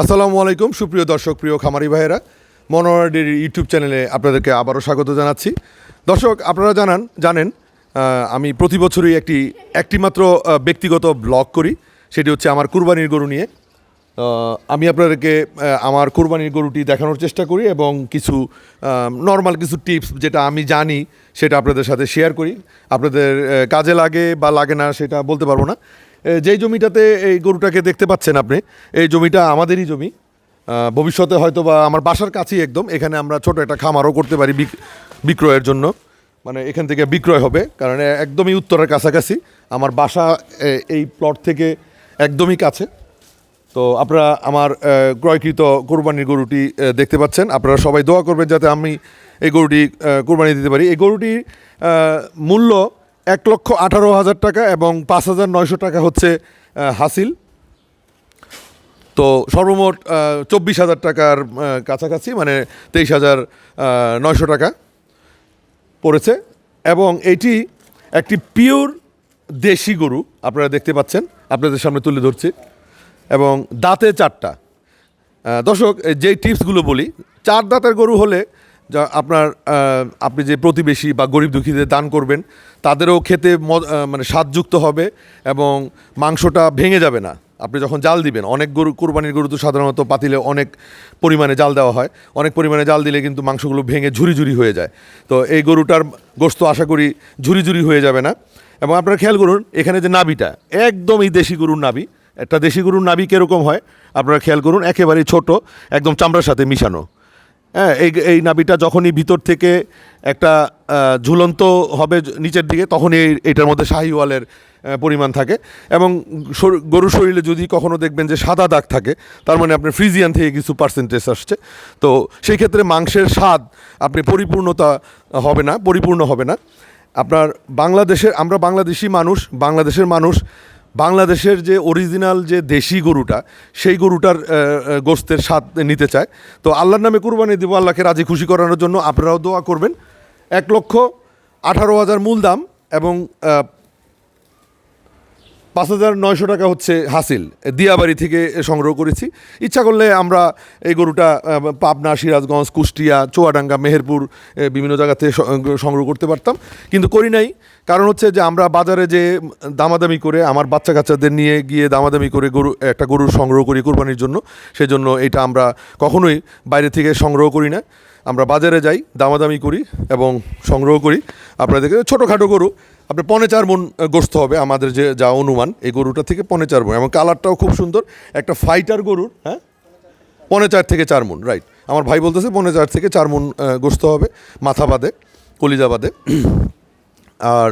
আসসালামু আলাইকুম সুপ্রিয় দর্শক প্রিয় খামারি ভাইয়েরা। মনোয়ারের ইউটিউব চ্যানেলে আপনাদেরকে আবারও স্বাগত জানাচ্ছি। দর্শক আপনারা জানান জানেন আমি প্রতি বছরই একটি একটিমাত্র আহ, ব্যক্তিগত ব্লগ করি। সেটি হচ্ছে আমার কুরবানির গরু নিয়ে। আমি আপনাদেরকে আমার কুরবানির গরুটি দেখানোর চেষ্টা করি এবং কিছু নর্মাল কিছু টিপস যেটা আমি জানি সেটা আপনাদের সাথে শেয়ার করি। আপনাদের কাজে লাগে বা লাগে না সেটা বলতে পারব না। যেই জমিটাতে এই গরুটাকে দেখতে পাচ্ছেন আপনি, এই জমিটা আমাদেরই জমি। ভবিষ্যতে হয়তো বা আমার বাসার কাছেই একদম, এখানে আমরা ছোট একটা খামারও করতে পারি বিক্রয়ের জন্য। মানে এখান থেকে বিক্রয় হবে, কারণ একদমই উত্তরের কাছাকাছি। আমার বাসা এই প্লট থেকে একদমই কাছে। তো আপনারা আমার ক্রয়কৃত কোরবানির গরুটি দেখতে পাচ্ছেন। আপনারা সবাই দোয়া করবেন যাতে আমি এই গরুটি কোরবানি দিতে পারি। এই গরুটির মূল্য এক লক্ষ আঠারো হাজার টাকা এবং পাঁচ হাজার নয়শো টাকা হচ্ছে হাসিল। তো সর্বমোট চব্বিশ হাজার টাকার কাছাকাছি মানে তেইশ হাজার নয়শো টাকা পড়েছে। এবং এটি একটি পিওর দেশি গরু, আপনারা দেখতে পাচ্ছেন, আপনাদের সামনে তুলে ধরছি। এবং দাঁতে চারটা। দর্শক যেই টিপসগুলো বলি, চার দাঁতের গরু হলে যা আপনার আপনি যে প্রতিবেশী বা গরিব দুঃখীদের দান করবেন, তাদেরও খেতে মানে স্বাদযুক্ত হবে এবং মাংসটা ভেঙে যাবে না। আপনি যখন জাল দিবেন, অনেক গরু, কোরবানির গরু তো সাধারণত পাতিলে অনেক পরিমাণে জাল দেওয়া হয়। অনেক পরিমাণে জাল দিলে কিন্তু মাংসগুলো ভেঙে ঝুরি ঝুরি হয়ে যায়। তো এই গরুটার গোস্ত আশা করি ঝুরি ঝুরি হয়ে যাবে না। এবং আপনারা খেয়াল করুন, এখানে যে নাবিটা একদমই দেশি গরুর নাবি একটা দেশি গরুর নাবি কীরকম হয়, আপনারা খেয়াল করুন, একেবারেই ছোট, একদম চামড়ার সাথে মিশানো। হ্যাঁ এই এই নাবিটা যখনই ভিতর থেকে একটা ঝুলন্ত হবে নিচের দিকে, তখনই এটার মধ্যে শাহিওয়ালের পরিমাণ থাকে। এবং গরুর শরীরে যদি কখনো দেখবেন যে সাদা দাগ থাকে, তার মানে আপনার ফ্রিজিয়ান থেকে কিছু পার্সেন্টেজ আসছে। তো সেই ক্ষেত্রে মাংসের স্বাদ আপনি পরিপূর্ণতা হবে না, পরিপূর্ণ হবে না। আপনার বাংলাদেশের, আমরা বাংলাদেশি মানুষ, বাংলাদেশের মানুষ বাংলাদেশের যে অরিজিনাল যে দেশি গরুটা, সেই গরুটার গোস্তের স্বাদ নিতে চায়। তো আল্লাহর নামে কুরবানি দেবো, আল্লাহকে রাজি, খুশি করানোর জন্য আপনারাও দোয়া করবেন। এক লক্ষ আঠারো হাজার মূল দাম এবং পাঁচ হাজার নয়শো টাকা হচ্ছে হাসিল। দিয়াবাড়ি থেকে সংগ্রহ করেছি। ইচ্ছা করলে আমরা এই গরুটা পাবনা, সিরাজগঞ্জ, কুষ্টিয়া, চুয়াডাঙ্গা, মেহেরপুর বিভিন্ন জায়গা থেকে সংগ্রহ করতে পারতাম। কিন্তু করি নাই। কারণ হচ্ছে যে আমরা বাজারে যে দামাদামি করে, আমার বাচ্চা কাচ্চাদের নিয়ে গিয়ে দামাদামি করে গরু, একটা গরুর সংগ্রহ করি কোরবানির জন্য, সেজন্য এটা আমরা কখনোই বাইরে থেকে সংগ্রহ করি না। আমরা বাজারে যাই, দামাদামি করি এবং সংগ্রহ করি। আপনাদেরকে ছোটোখাটো গরু আপনার পনে চার মন গোস্ত হবে, আমাদের যে, যা অনুমান, এই গরুটা থেকে পনে চার মন। এবং কালারটাও খুব সুন্দর। একটা ফাইটার গরুর হ্যাঁ? পনে চার থেকে চার মন রাইট আমার ভাই বলতেছে পনে চার থেকে চার মন গোস্ত হবে, মাথা বাদে, কলিজা বাদে। আর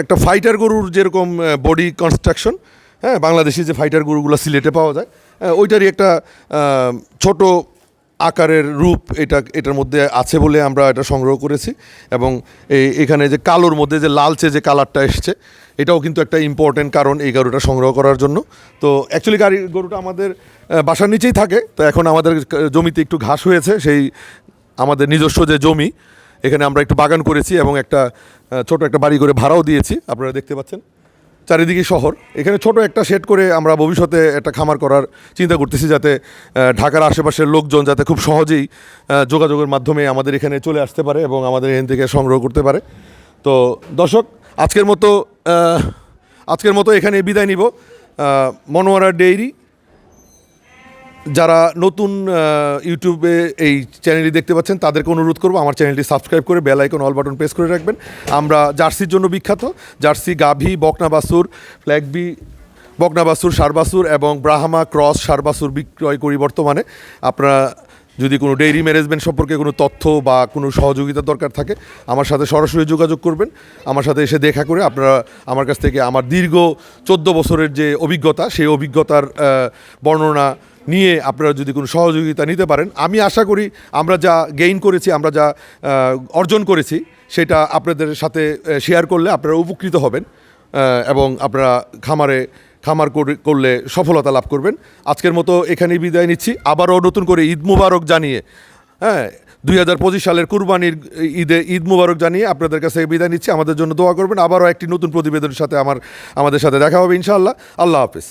একটা ফাইটার গরুর যেরকম বডি কনস্ট্রাকশন হ্যাঁ? বাংলাদেশি যে ফাইটার গরুগুলো সিলেটে পাওয়া যায় ওইটারই একটা ছোট আকারের রূপ এটা, এটার মধ্যে আছে বলে আমরা এটা সংগ্রহ করেছি এবং এখানে যে কালোর মধ্যে যে লালচে যে কালারটা এসছে, এটাও কিন্তু একটা ইম্পর্টেন্ট কারণ এই গরুটা সংগ্রহ করার জন্য। তো অ্যাকচুয়ালি গাড়ি, গরুটা আমাদের বাসার নিচেই থাকে, তো এখন আমাদের জমিতে একটু ঘাস হয়েছে, সেই আমাদের নিজস্ব যে জমি, এখানে আমরা একটু বাগান করেছি এবং একটা ছোট একটা বাড়ি করে ভাড়াও দিয়েছি, আপনারা দেখতে পাচ্ছেন। চারিদিকে শহর। এখানে ছোট একটা সেট করে আমরা ভবিষ্যতে একটা খামার করার চিন্তা করতেছি যাতে ঢাকার আশেপাশের লোকজন যাতে খুব সহজেই যোগাযোগের মাধ্যমে আমাদের এখানে চলে আসতে পারে এবং আমাদের এখান থেকে সংগ্রহ করতে পারে। তো দর্শক, আজকের মতো আজকের মতো এখানে বিদায় নিব। মনোয়ারা ডেইরি যারা নতুন ইউটিউবে এই চ্যানেলটি দেখতে পাচ্ছেন, তাদেরকে অনুরোধ করব আমার চ্যানেলটি সাবস্ক্রাইব করে bell icon all button press করে রাখবেন। আমরা জার্সির জন্য বিখ্যাত। জার্সি গাভী বকনা বাসুর ফ্ল্যাগবি বকনা বাসুর সারবাসুর এবং ব্রাহ্মা ক্রস সারবাসুর বিক্রয় করি বর্তমানে। আপনারা যদি কোনো ডেইরি ম্যানেজমেন্ট সম্পর্কে কোনো তথ্য বা কোনো সহযোগিতা দরকার থাকে, আমার সাথে সরাসরি যোগাযোগ করবেন। আমার সাথে এসে দেখা করে আপনারা আমার কাছ থেকে আমার দীর্ঘ চোদ্দ বছরের যে অভিজ্ঞতা, সেই অভিজ্ঞতার বর্ণনা নিয়ে আপনারা যদি কোনো সহযোগিতা নিতে পারেন, আমি আশা করি আমরা যা গেইন করেছি, আমরা যা অর্জন করেছি, সেটা আপনাদের সাথে শেয়ার করলে আপনারা উপকৃত হবেন এবং আপনারা খামারে, খামার করলে সফলতা লাভ করবেন। আজকের মতো এখানেই বিদায় নিচ্ছি। আবারও নতুন করে ঈদ মুবারক জানিয়ে হ্যাঁ দুই হাজার পঁচিশ সালের কুরবানির ঈদে ঈদ মুবারক জানিয়ে আপনাদের কাছে বিদায় নিচ্ছি। আমাদের জন্য দোয়া করবেন। আবারও একটি নতুন প্রতিবেদনের সাথে আমার, আমাদের সাথে দেখা হবে ইনশাআল্লাহ। আল্লাহ হাফিজ।